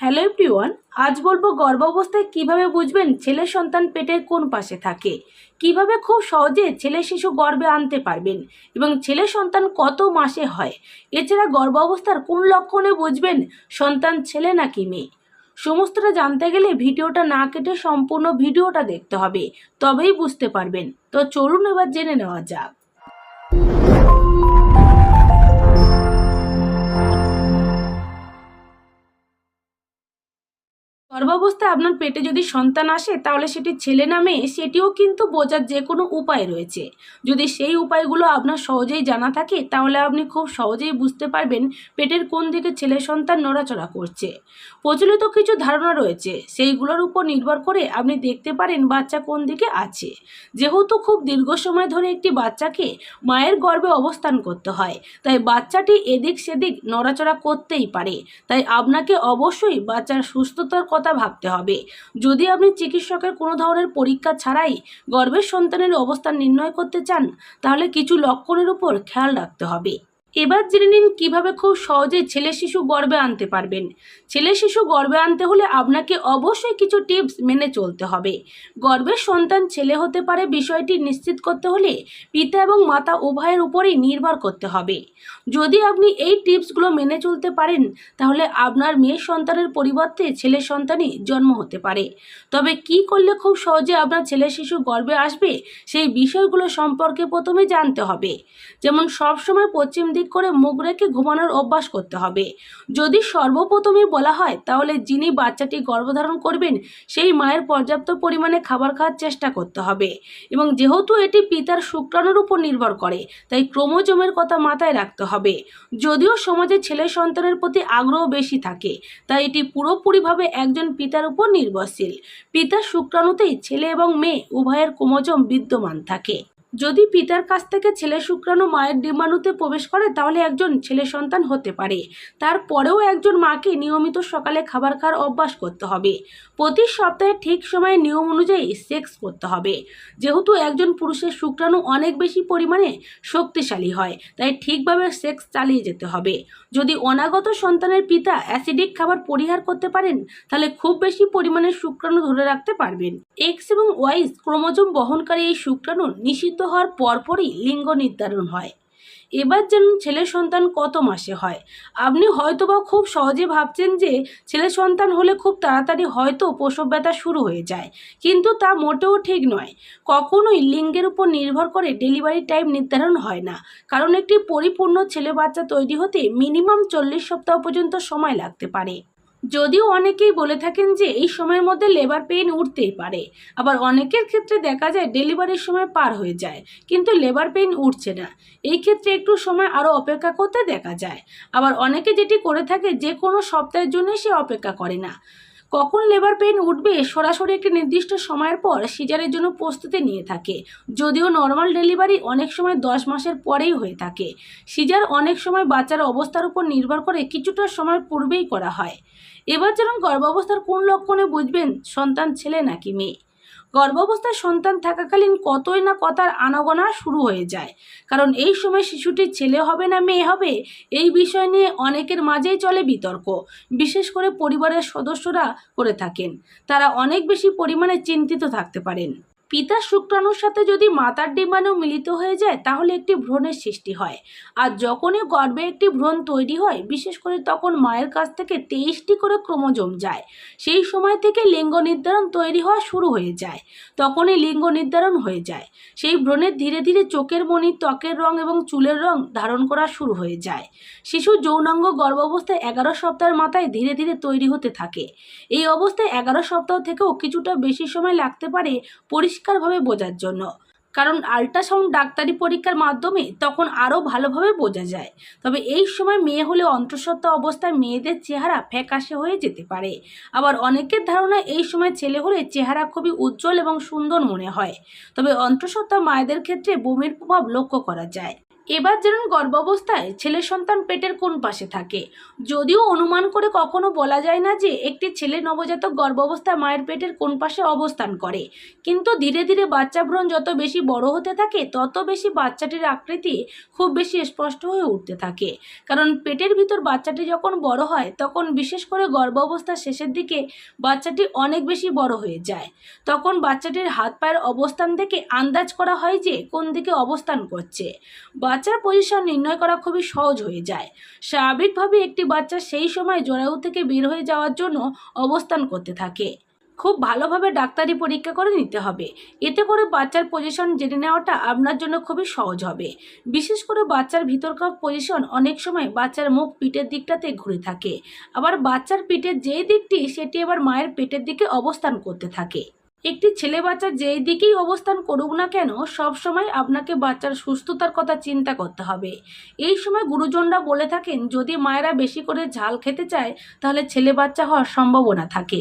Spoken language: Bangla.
হ্যালো এভরিওয়ান, আজ বলব গর্ভাবস্থায় কীভাবে বুঝবেন ছেলে সন্তান পেটের কোন পাশে থাকে। কীভাবে খুব সহজে ছেলে শিশু গর্ভে আনতে পারবেন এবং ছেলে সন্তান কত মাসে হয়? এছাড়া গর্ভাবস্থার কোন লক্ষণে বুঝবেন সন্তান ছেলে নাকি মেয়ে? সমস্তটা জানতে গেলে ভিডিওটা না কেটে সম্পূর্ণ ভিডিওটা দেখতে হবে, তবেই বুঝতে পারবেন। তো চলুন এবার জেনে নেওয়া যাক। গর্ভাবস্থায় আপনার পেটে যদি সন্তান আসে, তাহলে সেটি ছেলে না মেয়ে, সেটিও কিন্তু বোঝার যে কোনো উপায় রয়েছে। যদি সেই উপায়গুলো আপনার সহজেই জানা থাকে, তাহলে আপনি খুব সহজেই বুঝতে পারবেন পেটের কোন দিকে ছেলে সন্তান নড়াচড়া করছে। প্রচলিত কিছু ধারণা রয়েছে, সেইগুলোর উপর নির্ভর করে আপনি দেখতে পারেন বাচ্চা কোন দিকে আছে। যেহেতু খুব দীর্ঘ সময় ধরে একটি বাচ্চাকে মায়ের গর্ভে অবস্থান করতে হয়, তাই বাচ্চাটি এদিক সেদিক নড়াচড়া করতেই পারে। তাই আপনাকে অবশ্যই বাচ্চার সুস্থতার কথা ভাবতে হবে। যদি আপনি চিকিৎসকের কোনো ধরনের পরীক্ষা ছাড়াই গর্ভের সন্তানের অবস্থান নির্ণয় করতে চান, তাহলে কিছু লক্ষণের উপর খেয়াল রাখতে হবে। এবার জেনে নিন কীভাবে খুব সহজে ছেলে শিশু গর্বে আনতে পারবেন। ছেলে শিশু গর্বে আনতে হলে আপনাকে অবশ্যই কিছু টিপস মেনে চলতে হবে। গর্বের সন্তান ছেলে হতে পারে বিষয়টি নিশ্চিত করতে হলে পিতা এবং মাতা উভয়ের উপরেই নির্ভর করতে হবে। যদি আপনি এই টিপসগুলো মেনে চলতে পারেন, তাহলে আপনার মেয়ে সন্তানের পরিবর্তে ছেলে সন্তানই জন্ম হতে পারে। তবে কি করলে খুব সহজে আপনার ছেলে শিশু গর্বে আসবে, সেই বিষয়গুলো সম্পর্কে প্রথমে জানতে হবে। যেমন সবসময় পশ্চিম দিক করে মুখ রেখে ঘুমানোর অভ্যাস করতে হবে। যদি সর্বপ্রথমে বলা হয়, তাহলে যিনি বাচ্চাটি গর্ভধারণ করবেন, সেই মায়ের পর্যাপ্ত পরিমাণে খাবার খাওয়ার চেষ্টা করতে হবে। এবং যেহেতু এটি পিতার শুক্রাণুর উপর নির্ভর করে, তাই ক্রোমোজোমের কথা মাথায় রাখতে হবে। যদিও সমাজে ছেলে সন্তানের প্রতি আগ্রহ বেশি থাকে, তাই এটি পুরোপুরিভাবে একজন পিতার উপর নির্ভরশীল। পিতা শুক্রাণুতেই ছেলে এবং মেয়ে উভয়ের ক্রোমোজোম বিদ্যমান থাকে। যদি পিতার কাছ থেকে ছেলে শুক্রাণু মায়ের ডিম্বাণুতে প্রবেশ করে, তাহলে একজন ছেলে সন্তান হতে পারে। তারপরেও একজন মাকে নিয়মিত সকালে খাবার খাওয়ার অভ্যাস করতে হবে। প্রতি সপ্তাহে ঠিক সময়ে নিয়ম অনুযায়ী সেক্স করতে হবে। যেহেতু একজন পুরুষের শুক্রাণু অনেক বেশি পরিমাণে শক্তিশালী হয়, তাই ঠিকভাবে সেক্স চালিয়ে যেতে হবে। যদি অনাগত সন্তানের পিতা অ্যাসিডিক খাবার পরিহার করতে পারেন, তাহলে খুব বেশি পরিমাণে শুক্রাণু ধরে রাখতে পারবেন। এক্স এবং ওয়াইস ক্রোমোজোম বহনকারী এই শুক্রাণু নিষিদ্ধ হওয়ার পরপরই লিঙ্গ নির্ধারণ হয়। এবার যেন ছেলে সন্তান কত মাসে হয়? আপনি হয়তোবা খুব সহজে ভাবছেন যে ছেলে সন্তান হলে খুব তাড়াতাড়ি হয়তো প্রসব ব্যথা শুরু হয়ে যায়, কিন্তু তা মোটেও ঠিক নয়। কখনোই লিঙ্গের উপর নির্ভর করে ডেলিভারি টাইম নির্ধারণ হয় না, কারণ একটি পরিপূর্ণ ছেলে বাচ্চা তৈরি হতে মিনিমাম চল্লিশ সপ্তাহ পর্যন্ত সময় লাগতে পারে। যদিও অনেকেই বলে থাকেন যে এই সময়ের মধ্যে লেবার পেইন উঠতেই পারে। আবার অনেকের ক্ষেত্রে দেখা যায় ডেলিভারির সময় পার হয়ে যায়, কিন্তু লেবার পেইন উঠছে না। এই ক্ষেত্রে একটু সময় আরও অপেক্ষা করতে দেখা যায়। আবার অনেকে যেটি করে থাকে যে কোনো সপ্তাহের জন্য সে অপেক্ষা করে না। কখন লেবার পেইন উঠবে সরাসরি একটি নির্দিষ্ট সময়ের পর সিজারের জন্য প্রস্তুতি নিয়ে থাকে। যদিও নর্মাল ডেলিভারি অনেক সময় দশ মাসের পরেই হয়ে থাকে। সিজার অনেক সময় বাচ্চার অবস্থার উপর নির্ভর করে কিছুটা সময় পূর্বেই করা হয়। এবার যেমন গর্ভাবস্থার কোন লক্ষণে বুঝবেন সন্তান ছেলে নাকি মেয়ে? গর্ভাবস্থায় সন্তান থাকাকালীন কতই না কথার আনাগোনা শুরু হয়ে যায়। কারণ এই সময় শিশুটি ছেলে হবে না মেয়ে হবে, এই বিষয় নিয়ে অনেকের মাঝেই চলে বিতর্ক, বিশেষ করে পরিবারের সদস্যরা করে থাকেন। তারা অনেক বেশি পরিমাণে চিন্তিত থাকতে পারেন। পিতার শুক্রাণুর সাথে যদি মাতার ডিম্বাণু মিলিত হয়ে যায়, তাহলে একটি ভ্রণের সৃষ্টি হয়। আর যখনই গর্ভে একটি ভ্রূণ তৈরি হয়, বিশেষ করে তখন মায়ের কাছ থেকে তেইশটি করে ক্রোমোজোম যায়। সেই সময় থেকে লিঙ্গ নির্ধারণ তৈরি হওয়া শুরু হয়ে যায়। তখনই লিঙ্গ নির্ধারণ হয়ে যায়। সেই ভ্রণের ধীরে ধীরে চোখের মণি, ত্বকের রং এবং চুলের রং ধারণ করা শুরু হয়ে যায়। শিশু যৌনাঙ্গ গর্ভাবস্থায় এগারো সপ্তাহের মাথায় ধীরে ধীরে তৈরি হতে থাকে। এই অবস্থায় এগারো সপ্তাহ থেকেও কিছুটা বেশি সময় লাগতে পারে পরিষ্কারভাবে বোঝার জন্য। কারণ আল্ট্রাসাউন্ড ডাক্তারি পরীক্ষার মাধ্যমে তখন আরও ভালোভাবে বোঝা যায়। তবে এই সময় মেয়ে হলে অন্তঃসত্ত্বা অবস্থায় মেয়েদের চেহারা ফ্যাকাশে হয়ে যেতে পারে। আবার অনেকের ধারণা এই সময় ছেলে হলে চেহারা খুবই উজ্জ্বল এবং সুন্দর মনে হয়। তবে অন্তঃসত্ত্বা মায়েদের ক্ষেত্রে বমির প্রভাব লক্ষ্য করা যায়। এবার জানুন গর্ভাবস্থায় ছেলে সন্তান পেটের কোন পাশে থাকে? যদিও অনুমান করে কখনো বলা যায় না যে একটি ছেলে নবজাতক গর্ভাবস্থায় মায়ের পেটের কোন পাশে অবস্থান করে। কিন্তু ধীরে ধীরে বাচ্চা ভ্রূণ যত বেশি বড় হতে থাকে, তত বেশি বাচ্চাটির আকৃতি খুব বেশি স্পষ্ট হয়ে উঠতে থাকে। কারণ পেটের ভিতর বাচ্চাটি যখন বড় হয়, তখন বিশেষ করে গর্ভাবস্থার শেষের দিকে বাচ্চাটি অনেক বেশি বড় হয়ে যায়। তখন বাচ্চাটির হাত পায়ের অবস্থান দেখে আন্দাজ করা হয় যে কোন দিকে অবস্থান করছে। বাচ্চার পজিশন নির্ণয় করা খুবই সহজ হয়ে যায়। স্বাভাবিকভাবে একটি বাচ্চা সেই সময় জরায়ু থেকে বের হয়ে যাওয়ার জন্য অবস্থান করতে থাকে। খুব ভালোভাবে ডাক্তারি পরীক্ষা করে নিতে হবে। এতে করে বাচ্চার পজিশন জেনে নেওয়াটা আপনার জন্য খুবই সহজ হবে। বিশেষ করে বাচ্চার ভিতরকার পজিশন অনেক সময় বাচ্চার মুখ পিঠের দিকটাতে ঘুরে থাকে। আবার বাচ্চার পিঠের যেই দিকটি, সেটি আবার মায়ের পেটের দিকে অবস্থান করতে থাকে। একটি ছেলে বাচ্চা যেই দিকেই অবস্থান করুক না কেন, সব সময় আপনাকে বাচ্চার সুস্থতার কথা চিন্তা করতে হবে। এই সময় গুরুজনরা বলে থাকেন, যদি মায়েরা বেশি করে ঝাল খেতে চায়, তাহলে ছেলে বাচ্চা হওয়ার সম্ভাবনা থাকে।